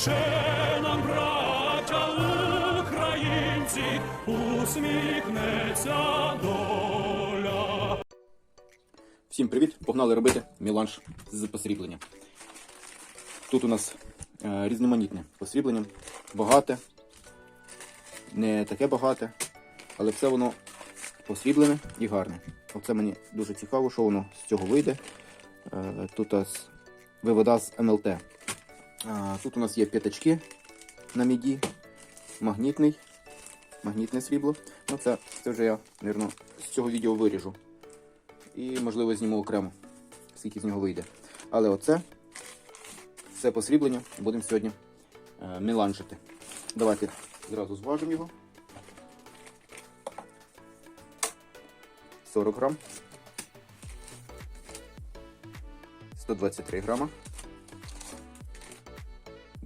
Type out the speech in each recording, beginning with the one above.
ще нам, браття українці, усміхнеться доля. Всім привіт! Погнали робити міланж з посрібленням. Тут у нас е, різноманітне посріблення, багате, не таке багате, але все воно посріблене і гарне. Оце мені дуже цікаво, що воно з цього вийде. Е, тут нас вивода з МЛТ. Тут у нас є п'ятачки на міді, магнітний, магнітне срібло. Ну, це, це вже я, мабуть, з цього відео виріжу і, можливо, зніму окремо, скільки з нього вийде. Але оце все посріблення будемо сьогодні е, меланжити. Давайте зразу зважимо його. 40 грам. 123 грама.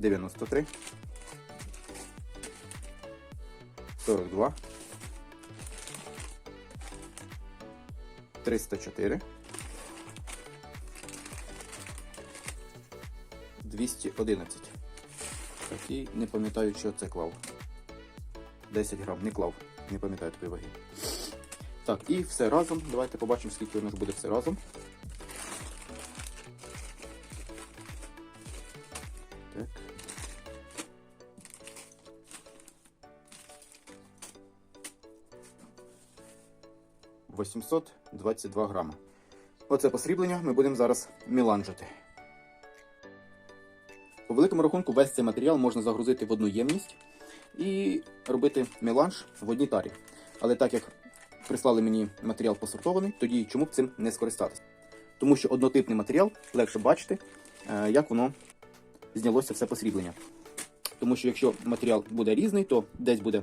93. 42. 304. 211. Так, і не пам'ятаю, що це клав. 10 грам, не клав, не пам'ятаю такої ваги. Так, і все разом. Давайте побачимо, скільки у нас буде все разом. 822 грама. Оце посріблення ми будемо зараз міланжити. По великому рахунку весь цей матеріал можна загрузити в одну ємність і робити меланж в одній тарі. Але так як прислали мені матеріал посортований, тоді чому б цим не скористатися? Тому що однотипний матеріал легше бачити, е, як воно знялося все посріблення. Тому що якщо матеріал буде різний, то десь буде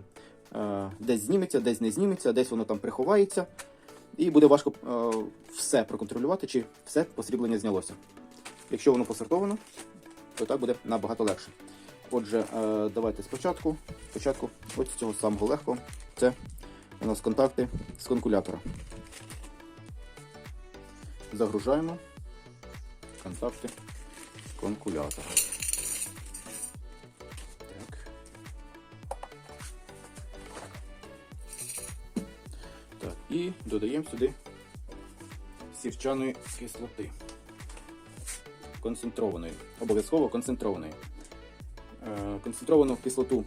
е, десь зніметься, десь не зніметься, десь воно там приховається, і буде важко е, все проконтролювати, чи все посріблення знялося. Якщо воно посортовано, то так буде набагато легше. Отже, е, давайте спочатку. Спочатку ось з цього самого легкого. Це у нас контакти з конкулятора. Загружаємо контакти конкулятора. Додаємо сюди сірчаної кислоти концентрованої. Обов'язково концентрованої. Е, Концентровану кислоту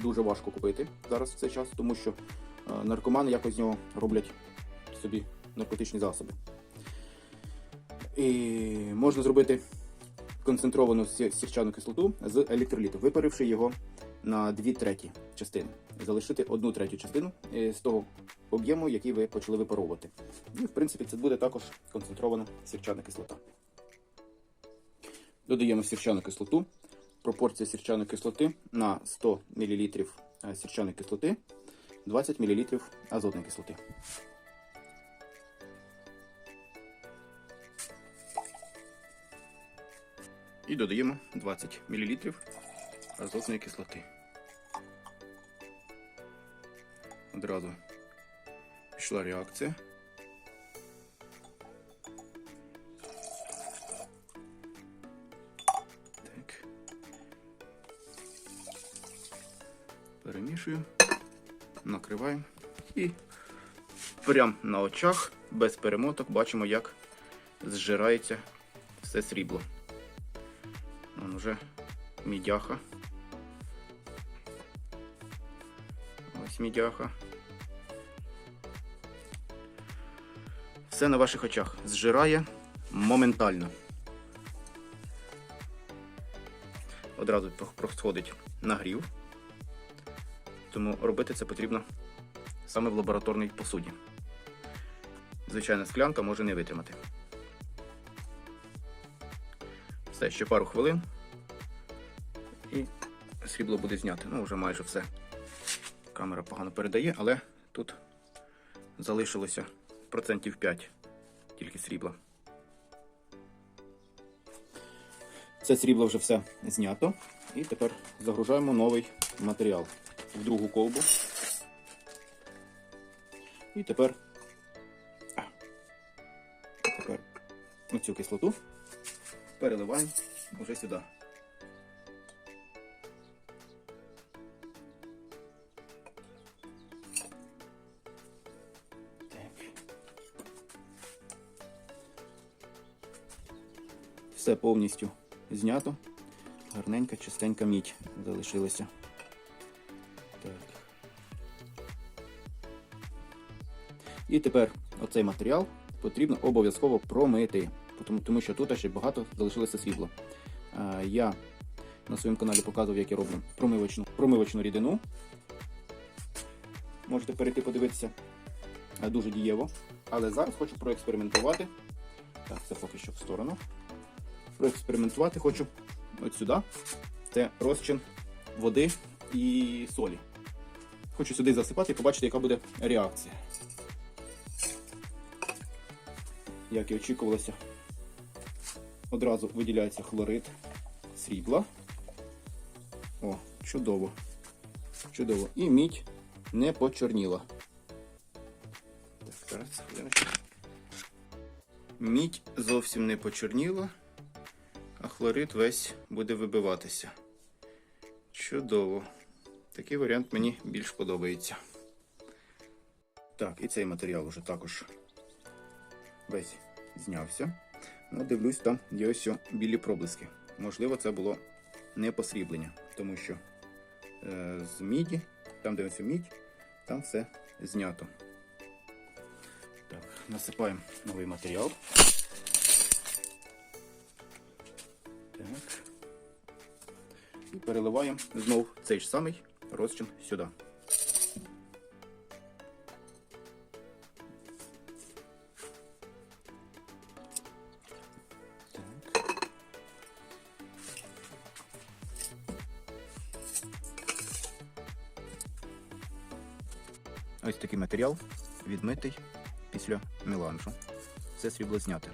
дуже важко купити зараз в цей час, тому що е, наркомани якось з нього роблять собі наркотичні засоби. І можна зробити концентровану сі- сірчану кислоту з електроліту, випаривши його на 2 треті частини. Залишити одну третю частину е, з того об'єму, який ви почали випаровувати. І, в принципі, це буде також концентрована сірчана кислота. Додаємо сірчану кислоту. Пропорція сірчаної кислоти на 100 мл сірчаної кислоти, 20 мл азотної кислоти. І додаємо 20 мл азотної кислоти. Одразу пішла реакція. Так. Перемішуємо, накриваємо і прямо на очах, без перемоток, бачимо, як зжирається все срібло. Вон уже мідяха. Ось мідяха. Все на ваших очах зжирає моментально. Одразу проходить нагрів. Тому робити це потрібно саме в лабораторній посуді. Звичайна склянка може не витримати. Все, ще пару хвилин. І срібло буде знято. Ну, вже майже все. Камера погано передає, але тут залишилося процентів 5 тільки срібла. Це срібло вже все знято. І тепер загружаємо новий матеріал в другу колбу. І тепер, тепер оцю кислоту переливаємо вже сюди. Все повністю знято. Гарненька, чистенька мідь залишилася. Так. І тепер оцей матеріал потрібно обов'язково промити, тому, тому що тут ще багато залишилося світла. Е, Я на своєму каналі показував, як я роблю промивочну, промивочну рідину. Можете перейти подивитися. Дуже дієво. Але зараз хочу проекспериментувати. Так, це поки що в сторону. Проекспериментувати хочу от сюди. Це розчин води і солі. Хочу сюди засипати і побачити, яка буде реакція. Як і очікувалося, одразу виділяється хлорид срібла. О, чудово. Чудово. І мідь не почорніла. Так, зараз. Мідь зовсім не почорніла, хлорид весь буде вибиватися. Чудово. Такий варіант мені більш подобається. Так, і цей матеріал вже також весь знявся. Ну, дивлюсь, там є ось білі проблиски. Можливо, це було не посріблення, тому що е, з міді, там, де ось мідь, там все знято. Так, насипаємо новий матеріал. І переливаємо знов цей ж самий розчин сюди. Ось такий матеріал відмитий після меланжу. Все срібло зняте.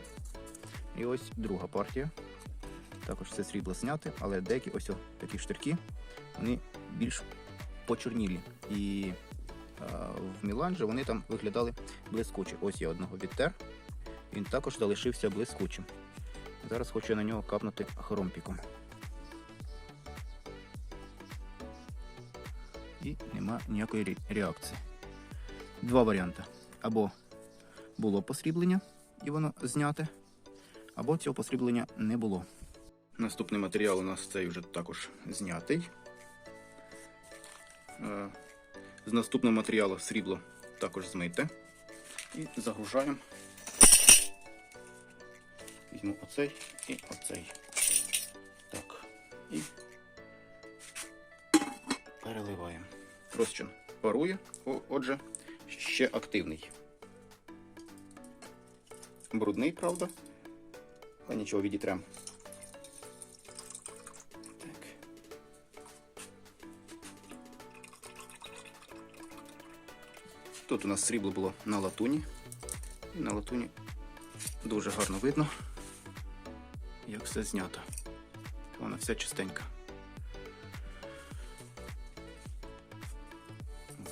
І ось друга партія. Також все срібло зняте, але деякі ось такі штирки, вони більш почорнілі. І а, в меланжі вони там виглядали блискучі. Ось я одного відтер. Він також залишився блискучим. Зараз хочу на нього капнути хромпіком. І нема ніякої реакції. Два варіанти. Або було посріблення, і воно зняте, або цього посріблення не було. Наступний матеріал у нас цей вже також знятий. Е, З наступного матеріалу срібло також змите. І загружаємо. Візьму оцей і оцей. Так. І переливаємо. Розчин парує, отже, ще активний. Брудний, правда. Але нічого відітрем. Тут у нас срібло було на латуні. І на латуні дуже гарно видно, як все знято. Вона вся чистенька.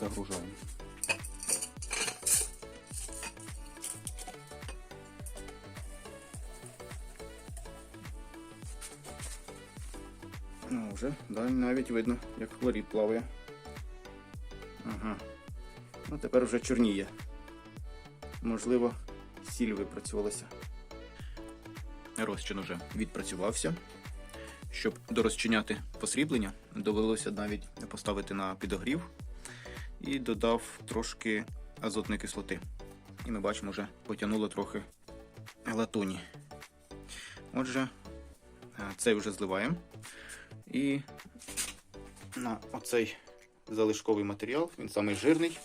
Загружаємо. Ну, вже далі навіть видно, як хлорід плаває. Ага. Ну, тепер вже чорніє. Можливо, сіль випрацювалася. Розчин уже відпрацювався. Щоб дорозчиняти посріблення, довелося навіть поставити на підогрів і додав трошки азотної кислоти. І ми бачимо, вже потягнуло трохи латуні. Отже, е, цей вже зливаємо. І на оцей залишковий матеріал, він самий жирний.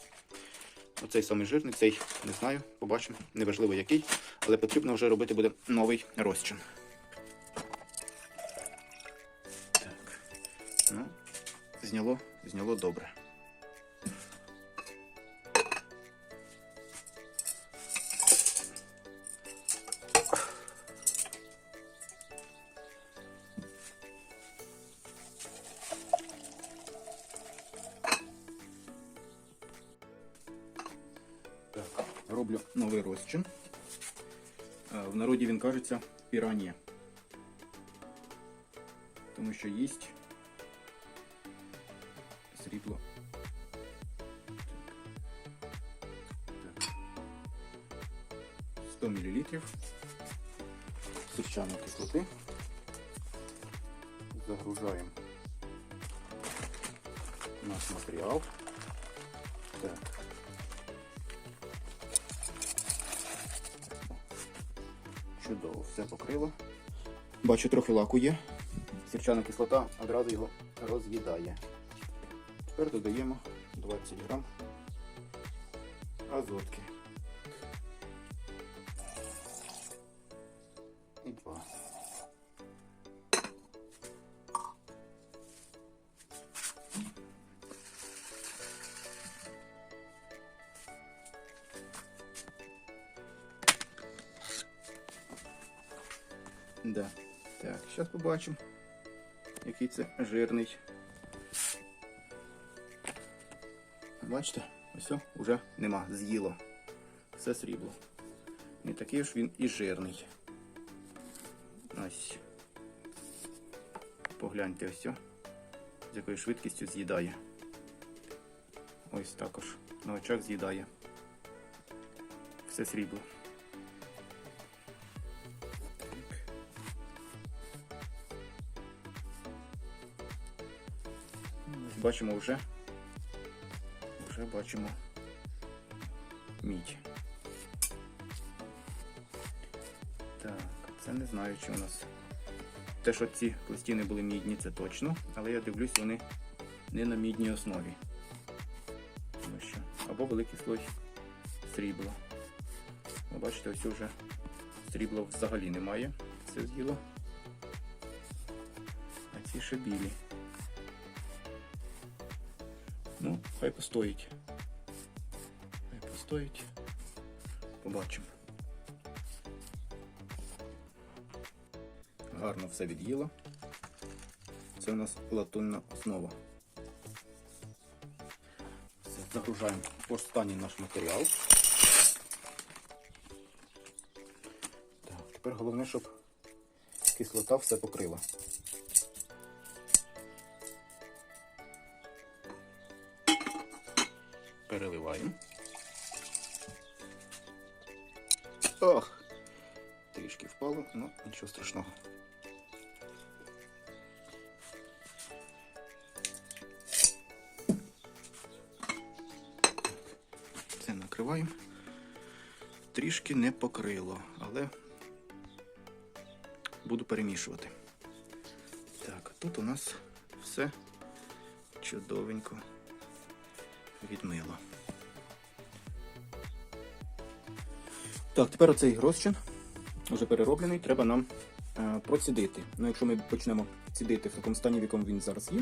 Оцей самий жирний, цей не знаю, побачимо, неважливо який, але потрібно вже робити буде новий розчин. Так. Ну, зняло, зняло добре. кажеться піранія. Тому що їсть срібло. Так. 100 мл. сірчаної кислоти. Загружаємо наш матеріал. Так. Чудово, все покрило. Бачу, трохи лаку є. Сірчана кислота одразу його роз'їдає. Тепер додаємо 20 грам азотки. Побачимо, який це жирний. Бачите, ось вже нема, з'їло. Все срібло. Не такий ж він і жирний. Ось. Погляньте ось, з якою швидкістю з'їдає. Ось також на очах з'їдає. Все срібло. Бачимо вже. Вже бачимо мідь. Так, це не знаю, чи у нас. Те, що ці пластини були мідні, це точно, але я дивлюсь, вони не на мідній основі. Або великий слой срібла. Ви бачите, ось вже срібла взагалі немає. Це з'їло. А ці ще білі. Хай постоїть. Хай постоїть. Побачимо. Гарно все від'їло. Це у нас латунна основа. Все, загружаємо останній наш матеріал. Так, тепер головне, щоб кислота все покрила. Переливаємо. Ох! Трішки впало, ну нічого страшного. Це накриваємо. Трішки не покрило, але буду перемішувати. Так, тут у нас все чудовенько відмило. Так, тепер оцей розчин, вже перероблений, треба нам е, процідити. Ну, якщо ми почнемо цідити в такому стані, в якому він зараз є,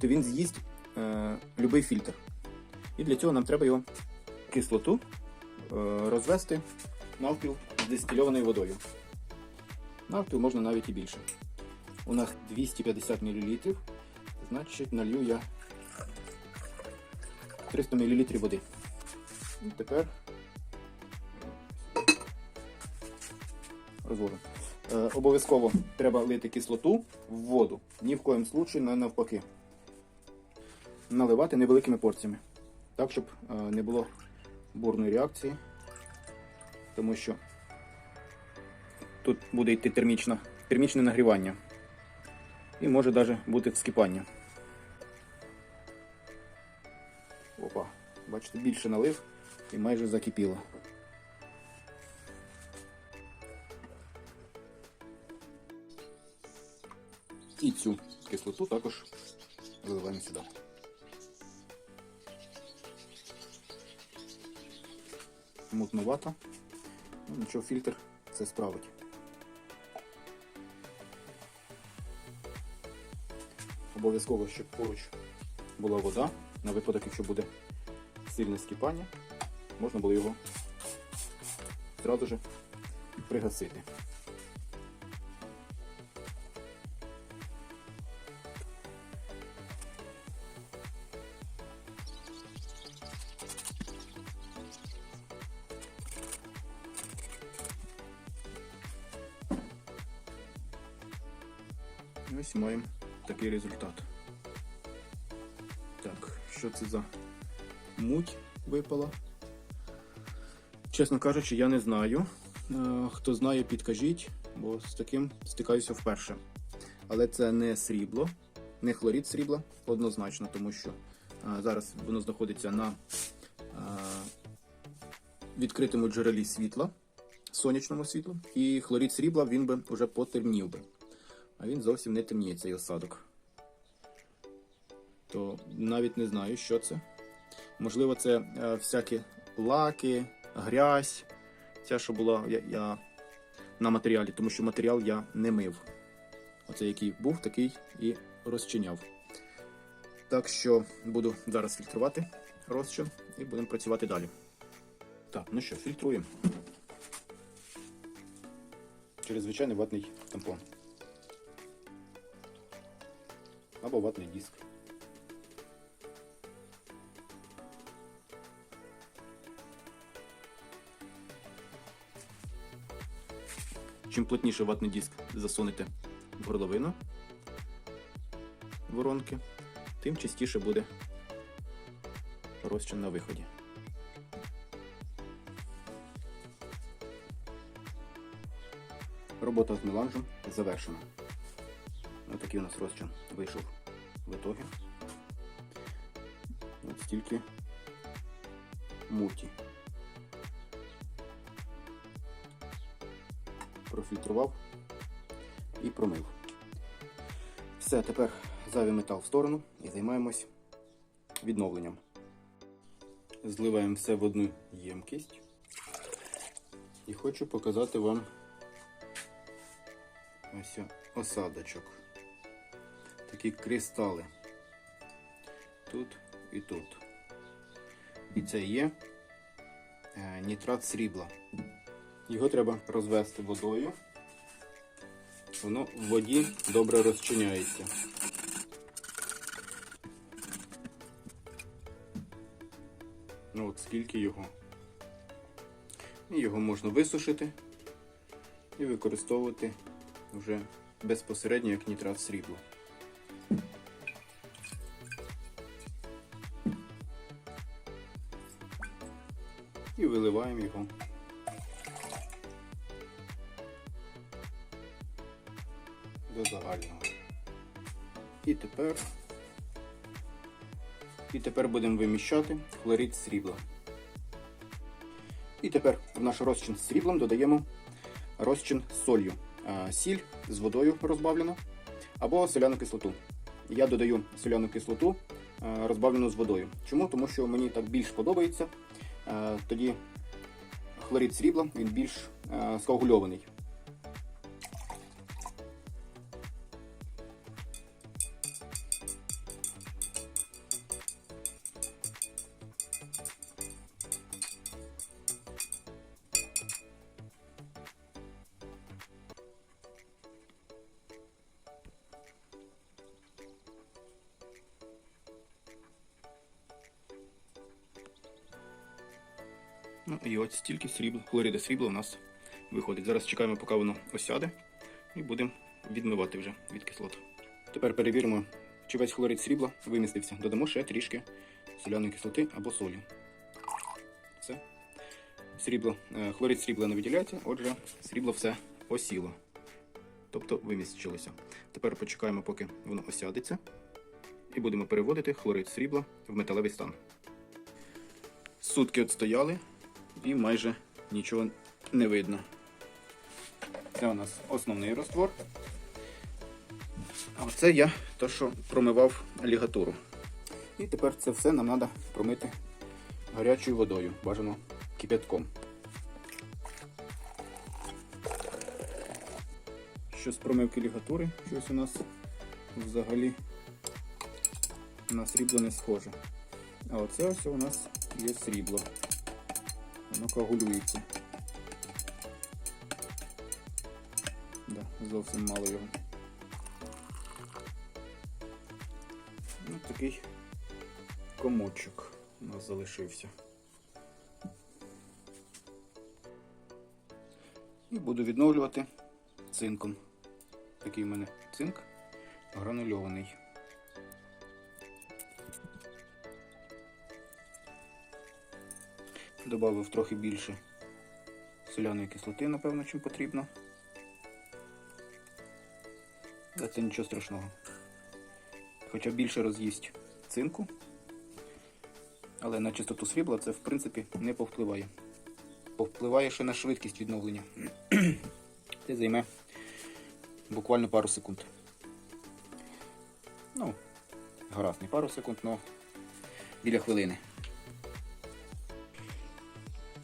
то він з'їсть е, будь-який фільтр. І для цього нам треба його кислоту е, розвести навпіл з дистильованою водою. Навпіл можна навіть і більше. У нас 250 мл, значить налью я 300 мл води. І тепер розвожу. Е, обов'язково треба лити кислоту в воду. Ні в коєму случаю не навпаки. Наливати невеликими порціями. Так, щоб е, не було бурної реакції. Тому що тут буде йти термічне нагрівання. І може навіть бути вскипання. Бачите, більше налив і майже закипіло. І цю кислоту також виливаємо сюди. Мутнувато. Ну, нічого, фільтр це справить. Обов'язково, щоб поруч була вода, на випадок, якщо буде сильне скипання, можна було його одразу же пригасити. Ось маємо такий результат. Так, що це за муть випала? Чесно кажучи, я не знаю. Е, Хто знає, підкажіть, бо з таким стикаюся вперше. Але це не срібло, не хлорід срібла, однозначно, тому що е, зараз воно знаходиться на е, відкритому джерелі світла, сонячному світлу, і хлорід срібла він би вже потемнів би. А він зовсім не темніє цей осадок. То навіть не знаю, що це. Можливо, це е, всякі лаки, грязь. Ця, що була я, я на матеріалі, тому що матеріал я не мив. Оце який був, такий і розчиняв. Так що буду зараз фільтрувати розчин і будемо працювати далі. Так, ну що, фільтруємо. Через звичайний ватний тампон. Або ватний диск. Чим плотніше ватний диск засунете в горловину воронки, тим частіше буде розчин на виході. Робота з меланжем завершена. Ось такий у нас розчин вийшов в итогі. От стільки муті. Профільтрував і промив. Все, тепер зайвий метал в сторону і займаємось відновленням. Зливаємо все в одну ємкість. І хочу показати вам ось осадочок. Такі кристали. Тут і тут. І це є е, нітрат срібла. Його треба розвести водою. Воно в воді добре розчиняється. Ну от скільки його. І його можна висушити і використовувати вже безпосередньо як нітрат срібла. І виливаємо його тепер і тепер будемо виміщати хлорид срібла. І тепер в наш розчин з сріблом додаємо розчин з солью. Сіль з водою розбавлена або соляну кислоту. Я додаю соляну кислоту розбавлену з водою. Чому? Тому що мені так більш подобається. Тоді хлорид срібла він більш скоагульований. Стільки срібла, хлорида срібла у нас виходить. Зараз чекаємо, поки воно осяде, і будемо відмивати вже від кислот. Тепер перевіримо, чи весь хлорид срібла вимістився. Додамо ще трішки соляної кислоти або солі. Все. Срібло, е, хлорид срібла не виділяється, отже, срібло все осіло. Тобто вимістилося. Тепер почекаємо, поки воно осядеться. І будемо переводити хлорид срібла в металевий стан. Сутки отстояли і майже нічого не видно. Це у нас основний роствор. А це я то, що промивав алігатуру. І тепер це все нам треба промити гарячою водою, бажано кипятком. Що з промивки лігатури, щось у нас взагалі на срібло не схоже. А оце ось у нас є срібло. Воно коагулюється. Да, зовсім мало його. Ну, такий комочок у нас залишився. І буду відновлювати цинком. Такий в мене цинк гранульований. Добавив трохи більше соляної кислоти, напевно, чим потрібно. Але це нічого страшного. Хоча більше роз'їсть цинку. Але на чистоту срібла це в принципі не повпливає. Повпливає ще на швидкість відновлення. Це займе буквально пару секунд. Ну, гаразд, не пару секунд, але біля хвилини.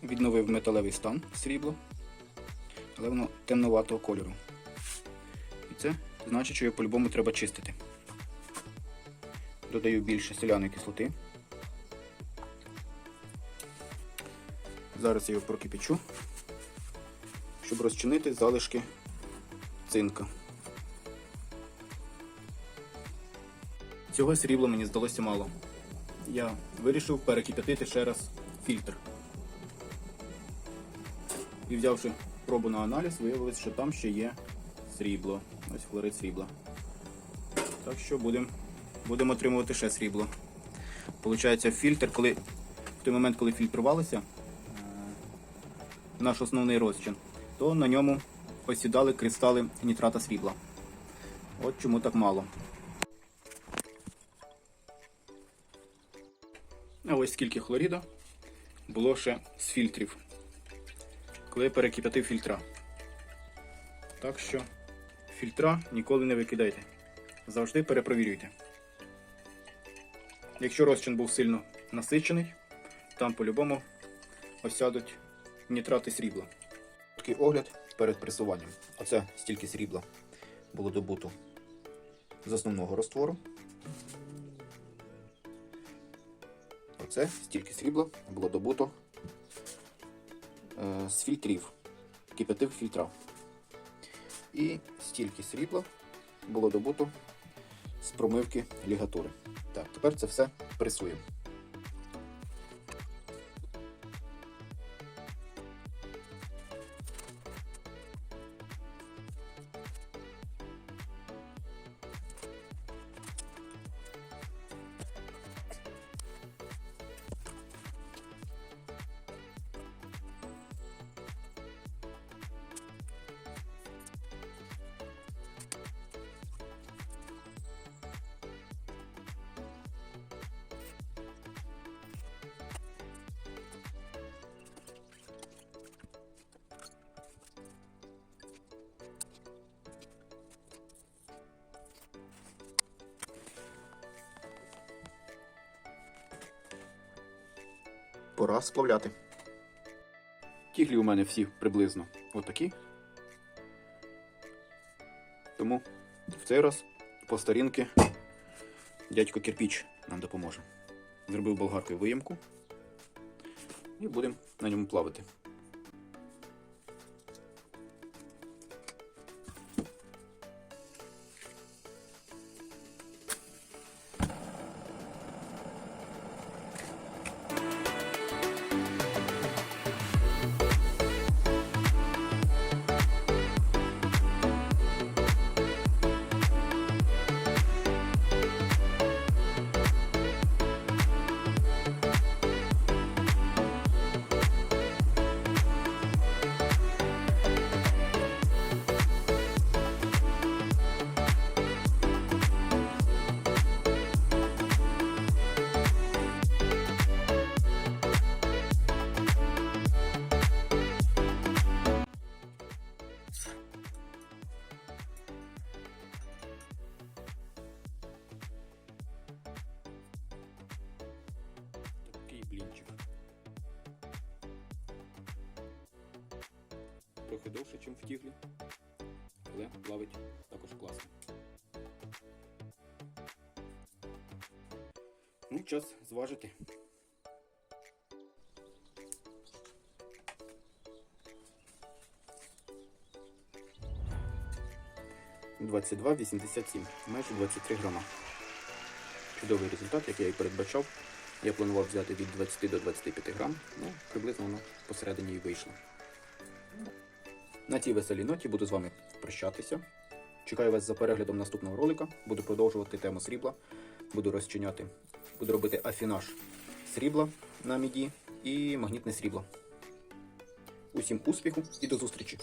Відновив металевий стан срібло, але воно темноватого кольору. І це значить, що його по-любому треба чистити. Додаю більше соляної кислоти. Зараз я його прокипячу, щоб розчинити залишки цинка. Цього срібла мені здалося мало. Я вирішив перекип'ятити ще раз фільтр. І взявши пробу на аналіз, виявилось, що там ще є срібло. Ось флорид срібла. Так що будемо будем отримувати ще срібло. Получається, фільтр, коли в той момент, коли фільтрувалося е, наш основний розчин, то на ньому осідали кристали нітрата срібла. От чому так мало. А ось скільки хлоріду було ще з фільтрів, коли я перекип'ятив фільтра. Так що фільтра ніколи не викидайте. Завжди перепровірюйте. Якщо розчин був сильно насичений, там по-любому осядуть нітрати срібла. Такий огляд перед пресуванням. Оце стільки срібла було добуто з основного роствору. Оце стільки срібла було добуто з фільтрів, кип'ятив фільтра. І стільки срібла було добуто з промивки лігатури. Так, тепер це все пресуємо. Пора сплавляти. Тіглі у мене всі приблизно отакі. Тому в цей раз по старінки дядько Кірпіч нам допоможе. Зробив болгаркою виємку і будемо на ньому плавати. Плавить також класно. Ну, час зважити. Двадцять два вісімдесят сім, майже 23 грама. Чудовий результат, як я і передбачав. Я планував взяти від 20 до 25 грам, ну, приблизно воно посередині і вийшло. На цій веселій ноті буду з вами прощатися. Чекаю вас за переглядом наступного ролика. Буду продовжувати тему срібла. Буду розчиняти, буду робити афінаж срібла на міді і магнітне срібло. Усім успіху і до зустрічі!